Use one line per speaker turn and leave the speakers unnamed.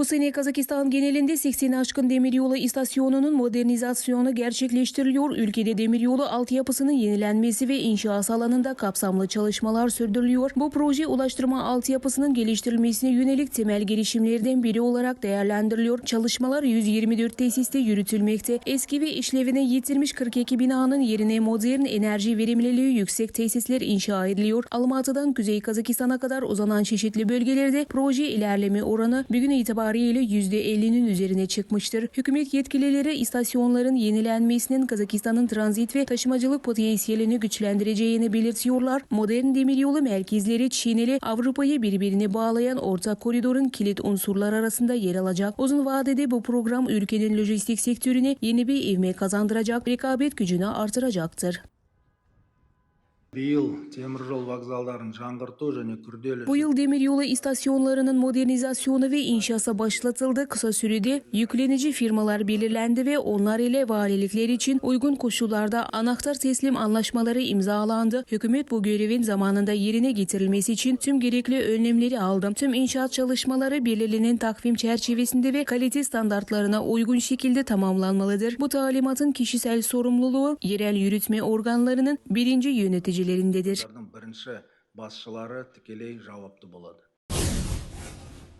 Bu sene Kazakistan genelinde 80 aşkın demiryolu istasyonunun modernizasyonu gerçekleştiriliyor. Ülkede demiryolu altyapısının yenilenmesi ve inşaat alanında kapsamlı çalışmalar sürdürülüyor. Bu proje ulaştırma altyapısının geliştirilmesine yönelik temel girişimlerden biri olarak değerlendiriliyor. Çalışmalar 124 tesiste yürütülmekte. Eski ve işlevine yitirmiş 42 binanın yerine modern enerji verimliliği yüksek tesisler inşa ediliyor. Almatı'dan Kuzey Kazakistan'a kadar uzanan çeşitli bölgelerde proje ilerleme oranı bugün itibariyle %50'nin üzerine çıkmıştır. Hükümet yetkilileri istasyonların yenilenmesinin Kazakistan'ın transit ve taşımacılık potansiyelini güçlendireceğini belirtiyorlar. Modern demiryolu merkezleri Çin ile Avrupa'yı birbirine bağlayan ortak koridorun kilit unsurlar arasında yer alacak. Uzun vadede bu program ülkenin lojistik sektörüne yeni bir ivme kazandıracak, rekabet gücünü artıracaktır
биыл теміржол вокзалдарын жаңғырту және күрделі
Bu yıl demiryolu istasyonlarının modernizasyonu ve inşası başlatıldı. Kısa sürede yüklenici firmalar belirlendi ve onlar ile valilikler için uygun koşullarda anahtar teslim anlaşmaları imzalandı. Hükümet bu görevin zamanında yerine getirilmesi için tüm gerekli önlemleri aldı. Tüm inşaat çalışmaları belirlenen takvim çerçevesinde ve kalite standartlarına uygun şekilde tamamlanmalıdır. Bu talimatın kişisel sorumluluğu yerel yürütme organlarının birinci yöneticilerindedir.
бірінші басшылары тікелей жауапты болады